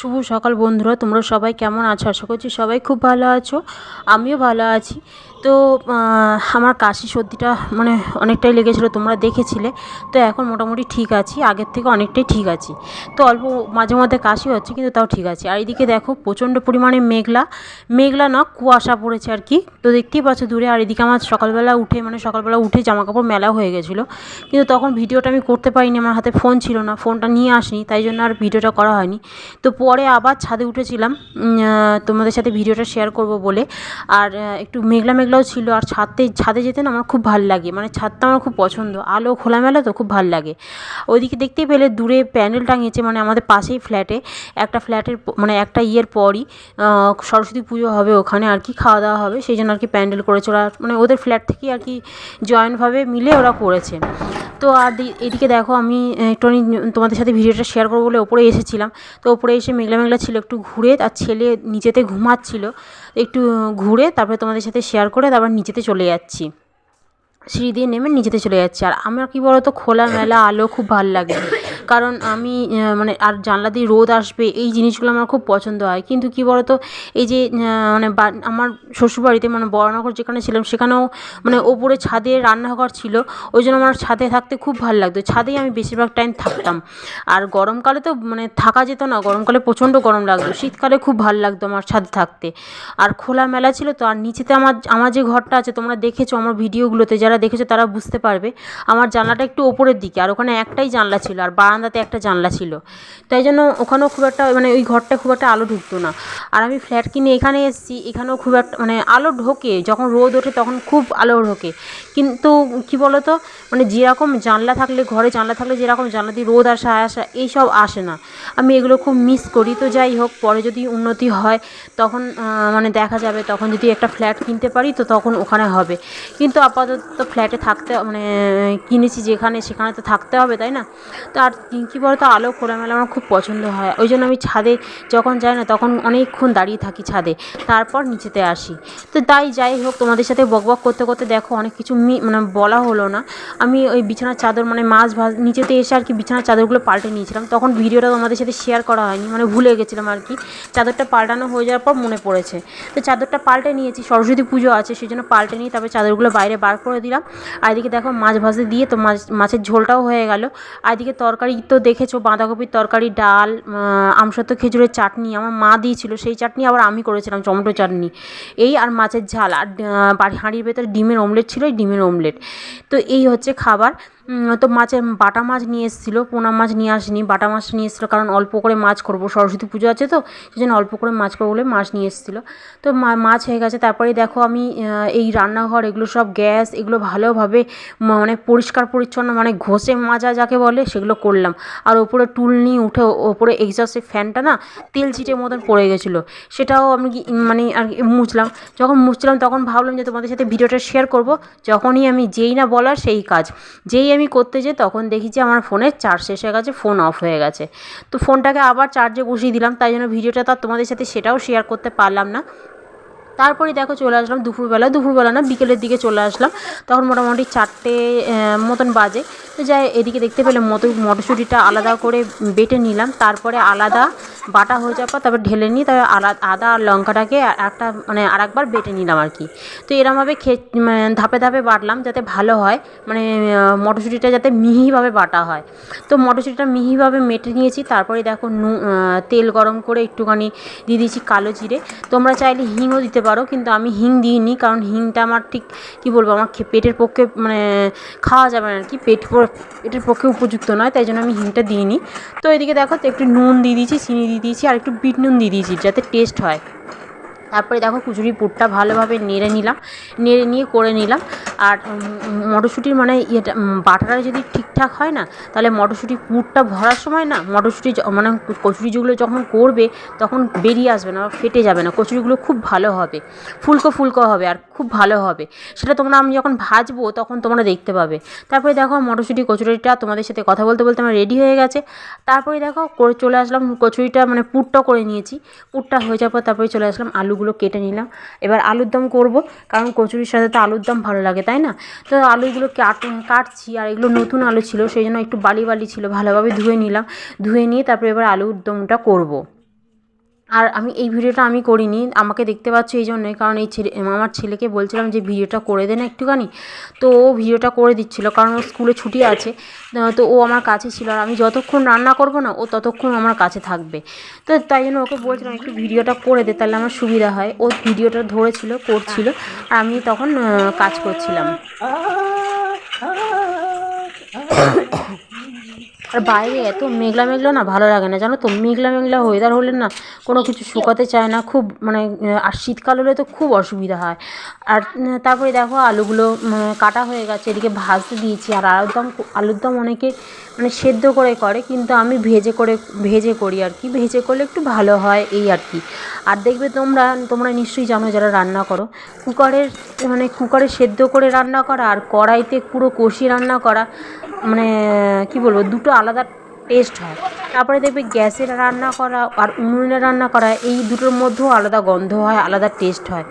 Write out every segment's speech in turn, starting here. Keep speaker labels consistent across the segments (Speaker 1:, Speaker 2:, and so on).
Speaker 1: শুভ সকাল বন্ধুরা, তোমরা সবাই কেমন আছো? আশা করছি সবাই খুব ভালো আছো, আমিও ভালো আছি। তো আমার কাশি সর্দিটা মানে অনেকটাই লেগেছিলো, তোমরা দেখেছিলে। তো এখন মোটামুটি ঠিক আছি, আগের থেকে অনেকটাই ঠিক আছি। তো অল্প মাঝে মধ্যে কাশি হচ্ছে, কিন্তু তাও ঠিক আছে। আর এদিকে দেখো, প্রচণ্ড পরিমাণে মেঘলা। মেঘলা না, কুয়াশা পড়েছে আর কি। তো দেখতেই পাচ্ছ দূরে, আর এদিকে আমার সকালবেলা উঠে মানে সকালবেলা উঠে জামা কাপড় মেলা হয়ে গেছিল। কিন্তু তখন ভিডিওটা আমি করতে পারিনি, আমার হাতে ফোন ছিল না, ফোনটা নিয়ে আসিনি, তাই জন্য আর ভিডিওটা করা হয়নি। তো পরে আবার ছাদে উঠেছিলাম তোমাদের সাথে ভিডিওটা শেয়ার করব বলে। আর একটু মেঘলা মেঘলা মেঘলাও ছিল আর ছাদে ছাদে যেতে না আমার খুব ভালো লাগে। মানে ছাদটা আমার খুব পছন্দ। আলো, খোলামেলা তো খুব ভালো লাগে। ওইদিকে দেখতেই পেলে দূরে প্যান্ডেল টাঙিয়েছে মানে আমাদের পাশেই ফ্ল্যাটে। একটা ফ্ল্যাটের মানে একটা ইয়ের পরই সরস্বতী পুজো হবে ওখানে আর কি, খাওয়া দাওয়া হবে, সেই জন্য আর কি প্যান্ডেল করেছে ওরা। মানে ওদের ফ্ল্যাট থেকেই আর কি জয়েন্টভাবে মিলে ওরা করেছে। তো আর এদিকে দেখো আমি একটুখানি তোমাদের সাথে ভিডিওটা শেয়ার করব বলে ওপরে এসেছিলাম। তো ওপরে এসে মেঘলা মেঘলা ছিল, একটু ঘুরে আর ছেলে নিচেতে ঘুমাচ্ছিল। একটু ঘুরে, তারপরে তোমাদের সাথে শেয়ার তারপর নিচেতে চলে যাচ্ছি। সিঁড়ি দিয়ে নেমে নিচেতে চলে যাচ্ছি। আর আমার কী বলো তো খোলামেলা আলো খুব ভালো লাগে। কারণ আমি মানে আর জানলা দিয়ে রোদ আসবে, এই জিনিসগুলো আমার খুব পছন্দ হয়। কিন্তু কী বলো তো এই যে মানে আমার শ্বশুরবাড়িতে মানে বড়নগর যেখানে ছিলাম, সেখানেও মানে ওপরে ছাদে রান্নাঘর ছিল। ওই জন্য আমার ছাদে থাকতে খুব ভালো লাগতো। ছাদেই আমি বেশিরভাগ টাইম থাকতাম। আর গরমকালে তো মানে থাকা যেত না, গরমকালে প্রচণ্ড গরম লাগতো। শীতকালে খুব ভালো লাগতো আমার ছাদে থাকতে। আর খোলা মেলা ছিল তো, আর নিচেতে আমার আমার যে ঘরটা আছে, তোমরা দেখেছ আমার ভিডিওগুলোতে, যারা দেখেছ তারা বুঝতে পারবে। আমার জানলাটা একটু ওপরের দিকে, আর ওখানে একটাই জানলা ছিল। আর বারান্দাতে একটা জানলা ছিল। তাই জন্য ওখানেও খুব একটা মানে ওই ঘরটা খুব একটা আলো ঢুকতো না। আর আমি ফ্ল্যাট কিনে এখানে এসেছি, এখানেও খুব একটা মানে আলো ঢোকে, যখন রোদ ওঠে তখন খুব আলো ঢোকে। কিন্তু কী বলো তো মানে যেরকম জানলা থাকলে, ঘরে জানলা থাকলে যেরকম জানলা দিয়ে রোদ আসা আসা, এইসব আসে না। আমি এগুলো খুব মিস করি। তো যাই হোক, পরে যদি উন্নতি হয়, তখন মানে দেখা যাবে, তখন যদি একটা ফ্ল্যাট কিনতে পারি, তো তখন ওখানে হবে। কিন্তু আপাতত ফ্ল্যাটে থাকতে মানে কিনেছি যেখানে, সেখানে তো থাকতে হবে, তাই না? তো আর কী বলতো, আলো খোলামেলা আমার খুব পছন্দ হয়। ওই জন্য আমি ছাদে যখন যাই না, তখন অনেকক্ষণ দাঁড়িয়ে থাকি ছাদে। তারপর নিচেতে আসি। তো তাই যাই হোক, তোমাদের সাথে বকবক করতে করতে দেখো, অনেক কিছু মানে বলা হলো না। আমি ওই বিছানার চাদর মানে মাছ ভাজ, নিচেতে এসে আর কি বিছানার চাদরগুলো পাল্টে নিয়েছিলাম। তখন ভিডিওটা তোমাদের সাথে শেয়ার করা হয়নি মানে ভুলে গেছিলাম আর কি। চাদরটা পাল্টানো হয়ে যাওয়ার পর মনে পড়েছে। তো চাদরটা পাল্টে নিয়েছি, সরস্বতী পুজো আছে সেই জন্য পাল্টে নিয়ে তারপরে চাদরগুলো বাইরে বার করে দিলাম। আর এদিকে দেখো মাছ ভাজতে দিয়ে তো মাছ, মাছের ঝোলটাও হয়ে গেল। আর এদিকে তরকারি তো দেখেছ, বাঁধাকপির তরকারি, ডাল আমসত্ত্ব খেজুরের চাটনি। আমার মা দিয়েছিল, সেই চাটনি আবার আমি করেছিলাম, টমেটো চাটনি। এই আর মাছের ঝাল, আর হাঁড়ির ভেতরে ডিমের অমলেট ছিল ডিমের অমলেট তো এই হচ্ছে খাবার। তো মাছের বাটা মাছ নিয়ে এসেছিল, পোনা মাছ নিয়ে আসেনি, বাটা মাছ নিয়ে এসেছিল কারণ অল্প করে মাছ করব, সরস্বতী পুজো আছে তো সেই জন্য অল্প করে মাছ করব বলে মাছ নিয়ে এসেছিল। তো মাছ হয়ে গেছে তারপরে দেখো আমি এই রান্নাঘর, এগুলো সব গ্যাস, এগুলো ভালোভাবে মানে পরিষ্কার পরিচ্ছন্ন মানে ঘষে মাজা যাকে বলে সেগুলো করলাম। আর ওপরে টুল নিয়ে উঠে, ওপরে এক্সস্টের ফ্যানটা না, তেল ছিটে মতন পড়ে গেছিল। সেটাও আমি মানে আর মুছলাম। যখন মুছলাম তখন ভাবলাম যে তোমাদের সাথে ভিডিওটা শেয়ার করব, যখনই আমি যেই না বলার সেই কাজ। যেই আমি করতে যাই তখন দেখি যে আমার ফোনের চার্জ শেষ হয়ে গেছে, ফোন অফ হয়ে গেছে। তো ফোনটাকে আবার চার্জে বসিয়ে দিলাম, তাই জন্য ভিডিওটা তো তোমাদের সাথে সেটাও শেয়ার করতে পারলাম না। তারপরে দেখো চলে আসলাম দুপুরবেলা দুপুরবেলা না বিকেলের দিকে চলে আসলাম। তখন মোটামুটি চারটে মতন বাজে। তো যাই, এদিকে দেখতে পেলে মতো, মটরশুঁটিটা আলাদা করে বেটে নিলাম। তারপরে আলাদা বাটা হয়ে যাওয়ার পর তারপর ঢেলে নিই তারপর আদা আর লঙ্কাটাকে একটা মানে আর একবার বেটে নিলাম আর কি। তো এরমভাবে খে মানে ধাপে ধাপে বাটলাম যাতে ভালো হয় মানে মটরশুঁটিটা যাতে মিহিভাবে বাটা হয়। তো মটরশুঁটিটা মিহিভাবে মেটে নিয়েছি, তারপরে দেখো নু তেল গরম করে একটুখানি দিয়ে দিয়েছি কালো জিরে। তোমরা চাইলে হিংও দিতে পারো, কিন্তু আমি হিং দিইনি, কারণ হিংটা আমার ঠিক, কী বলব, আমার পেটের পক্ষে মানে খাওয়া যাবে না আর কি, পেট পেটের পক্ষে উপযুক্ত নয়, তাই জন্য আমি হিংটা দিইনি। তো এদিকে দেখো তো একটু নুন দিয়ে দিয়েছি, চিনি দিয়ে দিয়েছি আর একটু বিট নুন দিয়ে দিয়েছি যাতে টেস্ট হয়। তারপরে দেখো কুচুরি পুরটা ভালোভাবে নেড়ে নিলাম, নেড়ে নিয়ে করে নিলাম। আর মটরশুঁটির মানে ইয়েটা বাটাটা যদি ঠিকঠাক হয় না, তাহলে মটরশুঁটি পুরটা ভরার সময় না মটরশুঁটি মানে কচুরিগুলো যখন করবে, তখন বেরিয়ে আসবে না ফেটে যাবে না। কচুরিগুলো খুব ভালো হবে, ফুলকো ফুলকো হবে আর খুব ভালো হবে। সেটা তোমরা আমি যখন ভাজবো, তখন তোমরা দেখতে পাবে। তারপরে দেখো মটরশুঁটি কচুরিটা তোমাদের সাথে কথা বলতে বলতে আমার রেডি হয়ে গেছে। তারপরে দেখো চলে আসলাম, কচুরিটা মানে পুরটা করে নিয়েছি। পুরটা হয়ে যাওয়ার পর তারপরে চলে আসলাম আলুগুলো কেটে নিলাম। এবার আলুর দম করব, কারণ কচুরির সাথে তো আলুর দম ভালো লাগে, তাই না? তো আলুগুলো কাট কাটছি, আর এগুলো নতুন আলু ছিল, সেই জন্য একটু বালি বালি ছিল, ভালোভাবে ধুয়ে নিলাম। ধুয়ে নিয়ে তারপরে এবার আলুর দমটা করব। আর আমি এই ভিডিওটা আমি করিনি আমাকে দেখতে পাচ্ছ এই জন্যই কারণ এই ছেলে আমার ছেলেকে বলছিলাম যে ভিডিওটা করে দে না একটুখানি তো ও ভিডিওটা করে দিচ্ছিল কারণ ওর স্কুলে ছুটি আছে তো ও আমার কাছে ছিল আর আমি যতক্ষণ রান্না করব না ও ততক্ষণ আমার কাছে থাকবে তো তাই জন্য ওকে বলছিলাম একটু ভিডিওটা করে দে তাহলে আমার সুবিধা হয় ও ভিডিওটা ধরেছিল করছিল আর আমি তখন কাজ করছিলাম আর বাইরে এত মেঘলা মেঘলা না, ভালো লাগে না। জানো তো, মেঘলা মেঘলা ওয়েদার হলে না কোনো কিছু শুকাতে চায় না, খুব মানে আর শীতকাল হলে তো খুব অসুবিধা হয়। আর তারপরে দেখো আলুগুলো কাটা হয়ে গেছে, এদিকে ভাজতে দিয়েছি। আর আলুর দম আলুর দম অনেকে মানে সেদ্ধ করে করে, কিন্তু আমি ভেজে করে, ভেজে করি আর কি। ভেজে করলে একটু ভালো হয় এই আর কি। আর দেখবে তোমরা তোমরা নিশ্চয়ই জানো যারা রান্না করো, কুকারের মানে কুকারে সেদ্ধ করে রান্না করা আর কড়াইতে পুরো কষি রান্না করা মানে কি বলব, দুটো আলাদা টেস্ট হয়। তারপরে দেখবে গ্যাসে রান্না করা আর উনুনে রান্না করা, এই দুটোর মধ্যেও আলাদা গন্ধ হয়, আলাদা টেস্ট হয়।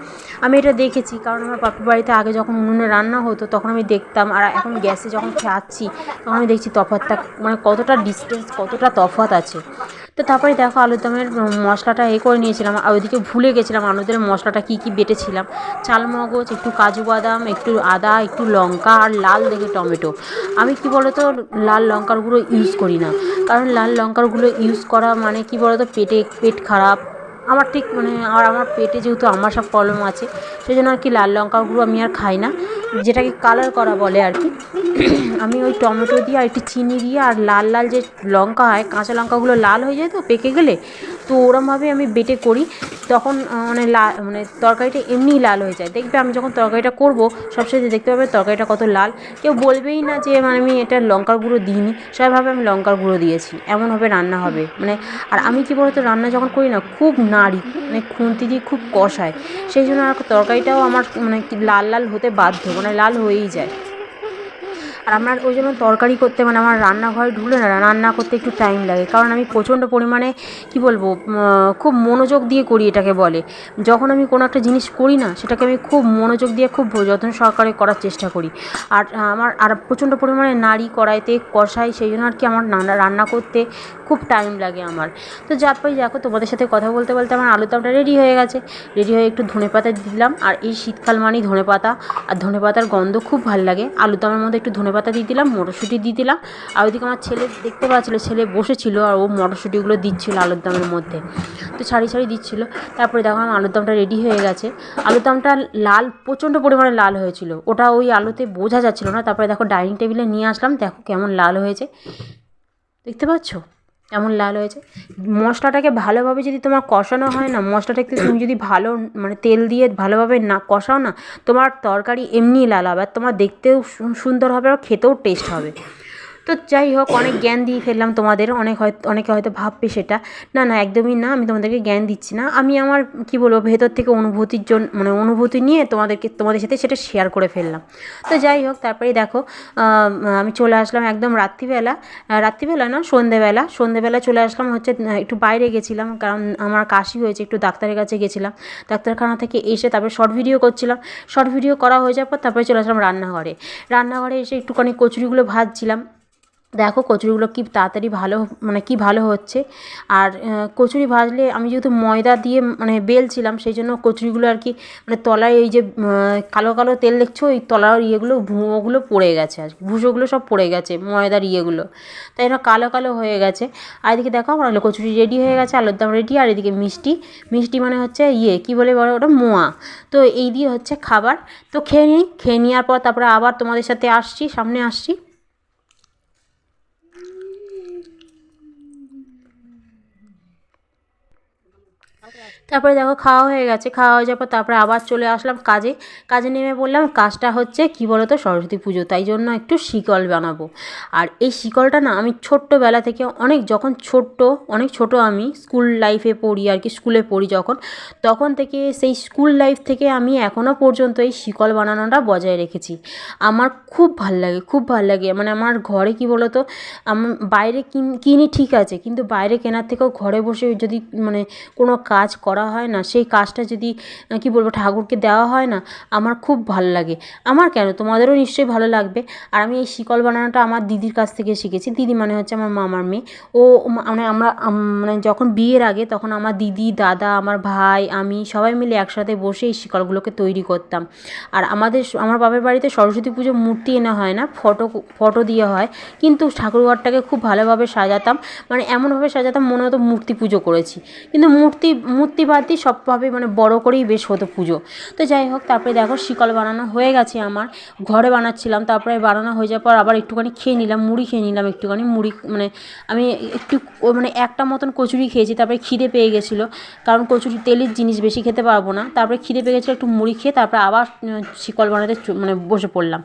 Speaker 1: আমি এটা দেখেছি, কারণ আমার বাপের বাড়িতে আগে যখন উনুনে রান্না হতো, তখন আমি দেখতাম, আর এখন গ্যাসে যখন খাচ্ছি, তখন আমি দেখছি তফাতটা মানে কতটা ডিস্টেন্স কতটা তফাত আছে। তো তারপরে দেখো আলুর দমের মশলাটা এ করে নিয়েছিলাম, আর ওইদিকে ভুলে গেছিলাম আলুদের মশলাটা কী কী বেটেছিলাম। চালমগজ একটু কাজু বাদাম, একটু আদা, একটু লঙ্কা, আর লাল দেখে টমেটো। আমি কি বলতো, লাল লঙ্কারগুলো ইউজ করি না। কারণ লাল লঙ্কারগুলো ইউজ করা মানে কি বলতো, পেটে, পেট খারাপ আমার ঠিক মানে আর আমার পেটে যেহেতু আমার সব প্রবলেম আছে সেই জন্য আর কি লাল লঙ্কার গুঁড়ো আমি আর খাই না। যেটাকে কালার করা বলে আর কি। আমি ওই টমেটো দিয়ে আর একটু চিনি দিয়ে আর লাল লাল যে লঙ্কা হয়, কাঁচা লঙ্কাগুলো লাল হয়ে যায় তো, পেকে গেলে, তো ওরমভাবে আমি বেটে করি। তখন মানে লা মানে তরকারিটা এমনিই লাল হয়ে যায়। দেখবে আমি যখন তরকারিটা করব সবসময় দেখতে পাবে তরকারিটা কত লাল। কেউ বলবেই না যে মানে আমি এটা লঙ্কার গুঁড়ো দিইনি সবাইভাবে আমি লঙ্কার গুঁড়ো দিয়েছি। এমনভাবে রান্না হবে। মানে আর আমি কী বলতো, রান্না যখন করি না, খুব নাড়ি মানে খুন্তি দিয়ে খুব কষায়। সেই জন্য আর তরকারিটাও আমার মানে লাল লাল হতে বাধ্য মানে লাল হয়েই যায়। আর আমার ওই জন্য তরকারি করতে মানে আমার রান্নাঘরে ঢুলে না, রান্না করতে একটু টাইম লাগে। কারণ আমি প্রচণ্ড পরিমাণে, কি বলব খুব মনোযোগ দিয়ে করি এটাকে বলে। যখন আমি কোনো একটা জিনিস করি না, সেটাকে আমি খুব মনোযোগ দিয়ে, খুব যত্ন সহকারে করার চেষ্টা করি। আর, আমার, আর প্রচণ্ড পরিমাণে নাড়ি, কড়াইতে কষাই, সেই জন্য আর কি আমার রান্না রান্না করতে খুব টাইম লাগে আমার। তো যা পাই দেখো তোমাদের সাথে কথা বলতে বলতে আমার আলুর দমটা রেডি হয়ে গেছে। রেডি হয়ে একটু ধনে পাতা দিলাম। আর এই শীতকাল মানেই ধনে পাতা। আর ধনে পাতার গন্ধ খুব ভালো লাগে। আলুর দমের মধ্যে একটু ধনে পাতা দিয়ে দিলাম, মটরশুঁটি দিয়ে দিলাম। আর ওইদিকে আমার ছেলে দেখতে পাচ্ছিলো, ছেলে বসেছিল আর ও মটরশুঁটিগুলো দিচ্ছিল আলুর দমের মধ্যে। তো ছাড়ি ছাড়ি দিচ্ছিল। তারপরে দেখো আমার আলুর দমটা রেডি হয়ে গেছে। আলুর দমটা লাল, প্রচণ্ড পরিমাণে লাল হয়েছিল। ওটা ওই আলুতে বোঝা যাচ্ছিল না। তারপরে দেখো ডাইনিং টেবিলে নিয়ে আসলাম। দেখো কেমন লাল হয়েছে। দেখতে পাচ্ছ? কেমন লাল হয়েছে। মশলাটাকে ভালোভাবে যদি তোমার কষানো হয় না মশলাটাকে তুমি যদি ভালো মানে তেল দিয়ে ভালোভাবে না কষাও না, তোমার তরকারি এমনিই লাল হবে আর তোমার দেখতেও সুন্দর হবে আর খেতেও টেস্ট হবে। তো যাই হোক অনেক জ্ঞান দিয়ে ফেললাম তোমাদের। অনেক হয়তো, অনেকে হয়তো ভাববে সেটা। না না, একদমই না, আমি তোমাদেরকে জ্ঞান দিচ্ছি না। আমি আমার, কি বলব, ভেতর থেকে অনুভূতির জন্য মানে অনুভূতি নিয়ে তোমাদেরকে, তোমাদের সাথে সেটা শেয়ার করে ফেললাম। তো যাই হোক তারপরে দেখো, আমি চলে আসলাম একদম রাত্রিবেলা। রাত্রিবেলা না, সন্ধেবেলা। সন্ধেবেলা চলে আসলাম, হচ্ছে একটু বাইরে গেছিলাম, কারণ আমার কাশি হয়েছে, একটু ডাক্তারের কাছে গেছিলাম। ডাক্তারখানা থেকে এসে তারপরে শর্ট ভিডিও করছিলাম। শর্ট ভিডিও করা হয়ে যাওয়ার পর তারপরে চলে আসলাম রান্নাঘরে। রান্নাঘরে এসে একটুখানি কচুরিগুলো ভাজছিলাম। দেখো কচুরিগুলো কি তাড়াতাড়ি ভালো মানে কি ভালো হচ্ছে। আর কচুরি ভাজলে আমি যেহেতু ময়দা দিয়ে মানে বেলছিলাম, সেই জন্য কচুরিগুলো আর কি মানে তলায় এই যে কালো কালো তেল দেখছ? ওই তলার ইয়েগুলো, ভুঁয়োগুলো পড়ে গেছে আর। ভুষোগুলো সব পড়ে গেছে, ময়দার ইয়েগুলো। তাই জন্য কালো কালো হয়ে গেছে। আর এদিকে দেখো, আমার আলু কচুরি রেডি হয়ে গেছে, আলুর দম রেডি আর এদিকে মিষ্টি। মিষ্টি মানে হচ্ছে ইয়ে কী বলে বলো ওটা? মোয়া। তো এই দিয়ে হচ্ছে খাবার। তো খেয়ে নিই খেয়ে নেওয়ার পর তারপরে আবার তোমাদের সাথে আসছি, সামনে আসছি। তারপরে দেখো খাওয়া হয়ে গেছে, খাওয়া হয়ে যাওয়ার পর তারপরে আবার চলে আসলাম কাজে। কাজে নেমে বললাম, কাজটা হচ্ছে কী বলো তো সরস্বতী পুজো, তাই জন্য একটু শিকল বানাবো। আর এই শিকলটা না আমি ছোট্টবেলা থেকে অনেক, যখন ছোট্ট, অনেক ছোট আমি স্কুল লাইফে পড়ি আর কি, স্কুলে পড়ি যখন, তখন থেকে সেই স্কুল লাইফ থেকে আমি এখনও পর্যন্ত এই শিকল বানানোটা বজায় রেখেছি। আমার খুব ভালো লাগে, খুব ভালো লাগে। মানে আমার ঘরে কি বলো তো আমি, বাইরে কিন- ঠিক আছে, কিন্তু বাইরে কেনার থেকেও ঘরে বসে যদি মানে কোনো কাজ কাজ করা হয় না, সেই কাজটা যদি কী বলব, ঠাকুরকে দেওয়া হয় না, আমার খুব ভালো লাগে। আমার কেন? তোমাদেরও নিশ্চয়ই ভালো লাগবে। আর আমি এই শিকল বানানোটা আমার দিদির কাছ থেকে শিখেছি। দিদি মানে হচ্ছে আমার মামার মেয়ে। ও মানে আমরা মানে যখন বিয়ের আগে তখন আমার দিদি, দাদা, আমার ভাই, আমি সবাই মিলে একসাথে বসে এই শিকলগুলোকে তৈরি করতাম। আর আমাদের আমার বাবার বাড়িতে সরস্বতী পুজো মূর্তি এনে হয় না, ফটো ফটো দিয়ে হয়। কিন্তু ঠাকুরঘরটাকে খুব ভালোভাবে সাজাতাম। মানে এমনভাবে সাজাতাম মনে হতো মূর্তি পুজো করেছি। কিন্তু মূর্তি মূর্তি বাদ দিয়ে সবভাবে মানে বড় করেই বেশ হতো পুজো। তো যাই হোক, তারপরে দেখো শিকল বানানো হয়ে গেছে আমার। ঘরে বানাচ্ছিলাম, তারপরে বানানো হয়ে যাওয়ার পর আবার একটুখানি খেয়ে নিলাম, মুড়ি খেয়ে নিলাম একটুখানি। মুড়ি মানে আমি একটু মানে একটা মতন কচুরি খেয়েছি, তারপরে খিদে পেয়ে গেছিল। কারণ কচুরি তেলের জিনিস বেশি খেতে পারব না। তারপরে খিদে পেয়ে গেছিল, একটু মুড়ি খেয়ে তারপরে আবার শিকল বানাতে মানে বসে পড়লাম।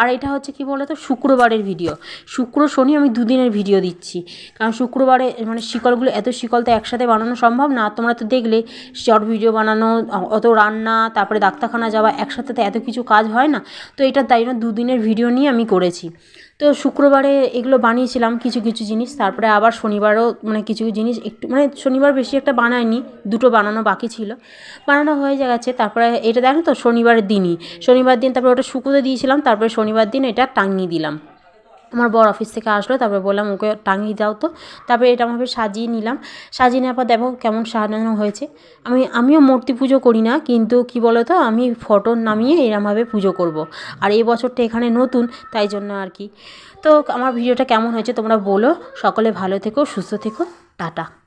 Speaker 1: আর এটা হচ্ছে কি বলতো, শুক্রবারের ভিডিও শুক্র, শনি আমি দুদিনের ভিডিও দিচ্ছি। কারণ শুক্রবারে মানে শিকলগুলো, এত শিকল তো একসাথে বানানো সম্ভব না। তোমরা তো দেখলে শর্ট ভিডিও বানানো অত রান্না, তারপরে ডাক্তারখানা যাওয়া, একসাথে তো এত কিছু কাজ হয় না। তো এটা তাই জন্য দুদিনের ভিডিও নিয়ে আমি করেছি। তো শুক্রবারে এগুলো বানিয়েছিলাম কিছু কিছু জিনিস, তারপরে আবার শনিবারও মানে কিছু কিছু জিনিস একটু মানে শনিবার বেশি একটা বানায়নি দুটো বানানো বাকি ছিল। বানানো হয়ে গেছে, তারপরে এটা দেখো তো, শনিবারের দিনই। শনিবার দিন তারপরে ওটা শুকোতে দিয়েছিলাম, তারপরে শনিবার দিন এটা টাঙিয়ে দিলাম। আমার বড় অফিস থেকে আসলো, তারপরে বললাম, ওকে টাঙিয়ে দাও তো। তারপরে এটা আমাকে সাজিয়ে নিলাম। সাজিয়ে নেওয়ার পর দেখো কেমন সাজানো হয়েছে। আমি, আমিও মূর্তি পুজো করি না, কিন্তু কি বলো তো আমি ফটো নামিয়ে এরমভাবে পুজো করব। আর এই বছরটা এখানে নতুন, তাই জন্য আর কি। তো আমার ভিডিওটা কেমন হয়েছে তোমরা বলো। সকলে ভালো থেকো, সুস্থ থেকো। টাটা।